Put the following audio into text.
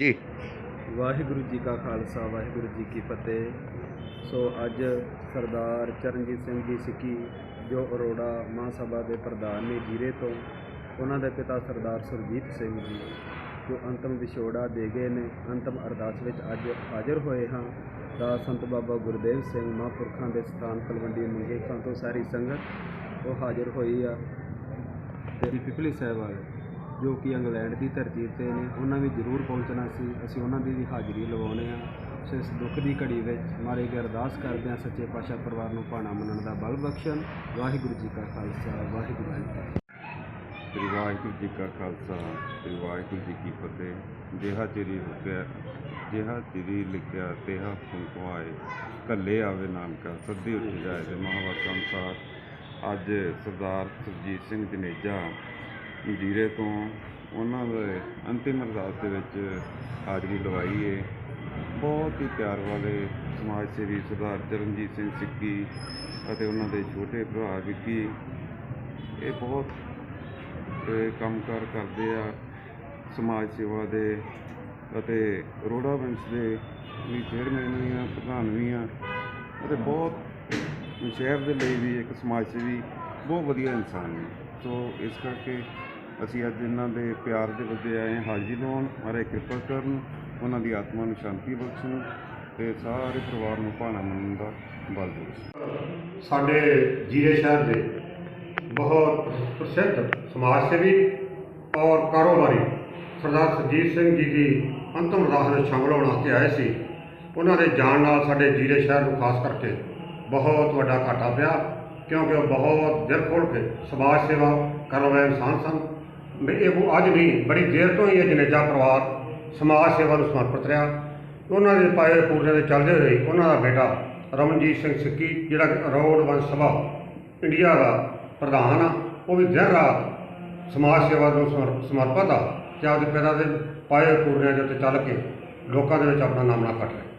ਜੀ। ਵਾਹਿਗੁਰੂ ਜੀ ਕਾ ਖਾਲਸਾ, ਵਾਹਿਗੁਰੂ ਜੀ ਕੀ ਫਤਿਹ। ਸੋ ਅੱਜ ਸਰਦਾਰ ਚਰਨਜੀਤ ਸਿੰਘ ਜੀ ਸਿੱਕੀ ਜੋ ਅਰੋੜਾ ਮਹਾਂਸਭਾ ਦੇ ਪ੍ਰਧਾਨ ਨੇ ਜੀਰੇ ਤੋਂ, ਉਹਨਾਂ ਦੇ ਪਿਤਾ ਸਰਦਾਰ ਸੁਰਜੀਤ ਸਿੰਘ ਜੀ, ਜੋ ਅੰਤਮ ਵਿਛੋੜਾ ਦੇ ਗਏ ਨੇ, ਅੰਤਮ ਅਰਦਾਸ ਵਿੱਚ ਅੱਜ ਹਾਜ਼ਰ ਹੋਏ ਹਾਂ, ਦਾ ਸੰਤ ਬਾਬਾ ਗੁਰਦੇਵ ਸਿੰਘ ਮਹਾਂਪੁਰਖਾਂ ਦੇ ਸਥਾਨ ਤਲਵੰਡੀ ਮੰਗੇ ਤੋਂ ਸਾਰੀ ਸੰਗਤ, ਉਹ ਹਾਜ਼ਰ ਹੋਈ ਆ। ਤੇ ਪਿਪਲੀ ਸਾਹਿਬ ਵਾਲੇ ਜੋ ਕਿ ਇੰਗਲੈਂਡ ਦੀ ਧਰਤੀ ਤੇ ਨੇ, ਉਹਨਾਂ ਵੀ ਜ਼ਰੂਰ ਪਹੁੰਚਣਾ ਸੀ। ਅਸੀਂ ਉਹਨਾਂ ਦੀ ਵੀ ਹਾਜ਼ਰੀ ਲਵਾਉਣੇ ਆ ਸੋ ਇਸ ਦੁੱਖ ਦੀ ਘੜੀ ਵਿੱਚ ਮਾਰੇ ਅੱਗੇ ਅਰਦਾਸ ਕਰਦੇ ਹਾਂ ਸੱਚੇ ਪਾਤਸ਼ਾਹ ਪਰਿਵਾਰ ਨੂੰ ਭਾਣਾ ਮੰਨਣ ਦਾ ਬਲ ਬਖਸ਼ਣ। ਵਾਹਿਗੁਰੂ ਜੀ ਕਾ ਖਾਲਸਾ, ਵਾਹਿਗੁਰੂ ਜੀ ਕੀ ਸ੍ਰੀ ਵਾਹਿਗੁਰੂ ਜੀ ਕਾ ਖਾਲਸਾ, ਸ੍ਰੀ ਵਾਹਿਗੁਰੂ ਜੀ ਕੀ ਫਤਿਹ। ਜਿਹਾ ਚਿਰੀ ਰੁਕਿਆ ਜਿਹਾ ਚਿਰੀ ਲਿਖਿਆ ਤੇਹਾ ਫੁੰਕਵਾਏ ਕੱਲੇ ਆਵੇ ਨਾਨਕਾ, ਸੱਦੀ ਉੱਠ ਜਾਏ ਤੇ ਮਹਾਵਾਕਾਂ ਅਨੁਸਾਰ ਅੱਜ ਸਰਦਾਰ ਸੁਰਜੀਤ ਸਿੰਘ ਜਨੇਜਾ ਜੀਰੇ ਤੋਂ ਉਹਨਾਂ ਦੇ ਅੰਤਿਮ ਅਰਦਾਸ ਦੇ ਵਿੱਚ ਹਾਜ਼ਰੀ ਲਵਾਈ ਏ। ਬਹੁਤ ਹੀ ਪਿਆਰ ਵਾਲੇ ਸਮਾਜ ਸੇਵੀ ਸਰਦਾਰ ਚਰਨਜੀਤ ਸਿੰਘ ਸਿੱਕੀ ਅਤੇ ਉਹਨਾਂ ਦੇ ਛੋਟੇ ਭਰਾ ਵਿੱਕੀ। ਇਹ ਬਹੁਤ ਤੇ ਕੰਮਕਾਰ ਕਰਦੇ ਆ ਸਮਾਜ ਸੇਵਾ ਦੇ ਅਤੇ ਰੋੜਾ ਵੰਸ਼ ਦੇ ਵੀ ਚੇਅਰਮੈਨ ਵੀ ਆ, ਪ੍ਰਧਾਨ ਵੀ ਆ ਅਤੇ ਬਹੁਤ ਸ਼ਹਿਰ ਦੇ ਲਈ ਵੀ ਇੱਕ ਸਮਾਜ ਸੇਵੀ ਬਹੁਤ ਵਧੀਆ ਇਨਸਾਨ ਨੇ। ਸੋ ਇਸ ਕਰਕੇ ਅਸੀਂ ਅੱਜ ਇਹਨਾਂ ਦੇ ਪਿਆਰ ਦੇ ਵੱਡੇ ਆਏ ਹਾਂ ਹਾਜ਼ਰੀ ਲਵਾਉਣ ਮਾਰੇ ਕਿਰਪਾ ਕਰਨ, ਉਹਨਾਂ ਦੀ ਆਤਮਾ ਨੂੰ ਸ਼ਾਂਤੀ ਬਖਸ਼ਣ ਤੇ ਸਾਰੇ ਪਰਿਵਾਰ ਨੂੰ ਭਾਣਾ ਮੰਨਣ ਦਾ ਬਲ ਬਖਸ਼ਣ ਸਾਡੇ ਜੀਰੇ ਸ਼ਹਿਰ ਦੇ ਬਹੁਤ ਪ੍ਰਸਿੱਧ ਸਮਾਜ ਸੇਵੀ ਔਰ ਕਾਰੋਬਾਰੀ ਸਰਦਾਰ ਸੁਰਜੀਤ ਸਿੰਘ ਜੀ ਦੀ ਅੰਤਮ ਰਾਹ ਵਿੱਚ ਸ਼ਾਮਲ ਹੋਣ ਵਾਸਤੇ ਆਏ ਸੀ। ਉਹਨਾਂ ਦੇ ਜਾਣ ਨਾਲ ਸਾਡੇ ਜੀਰੇ ਸ਼ਹਿਰ ਨੂੰ ਖਾਸ ਕਰਕੇ ਬਹੁਤ ਵੱਡਾ ਘਾਟਾ ਪਿਆ, ਕਿਉਂਕਿ ਉਹ ਬਹੁਤ ਦਿਲ ਖੋਲ੍ਹ ਕੇ ਸਮਾਜ ਸੇਵਾ ਕਰਨ ਵਾਲੇ ਇਨਸਾਨ ਸਨ। ਇਹ ਅੱਜ ਵੀ ਬੜੀ ਦੇਰ ਤੋਂ ਹੀ ਇਹ ਜਨੇਜਾ ਪਰਿਵਾਰ ਸਮਾਜ ਸੇਵਾ ਨੂੰ ਸਮਰਪਿਤ ਰਿਹਾ। ਉਹਨਾਂ ਦੇ ਪਾਏ ਪੂਰਨੇ ਦੇ ਚੱਲਦੇ ਹੋਏ ਉਹਨਾਂ ਦਾ ਬੇਟਾ ਰਮਨਜੀਤ ਸਿੰਘ ਸਿੱਕੀ, ਜਿਹੜਾ ਕਿ ਰੋਡ ਵੰਸ਼ ਸਭਾ ਇੰਡੀਆ ਦਾ ਪ੍ਰਧਾਨ ਆ, ਉਹ ਵੀ ਦਿਨ ਰਾਤ ਸਮਾਜ ਸੇਵਾ ਨੂੰ ਸਮਰ- ਸਮਰਪਿਤ ਆ ਤੇ ਆਪਦੇ ਪਿਤਾ ਦੇ ਪਾਏ ਪੂਰਨਿਆਂ ਦੇ ਉੱਤੇ ਚੱਲ ਕੇ ਲੋਕਾਂ ਦੇ ਵਿੱਚ ਆਪਣਾ ਨਾਮਣਾ ਕੱਟ ਰਿਹਾ।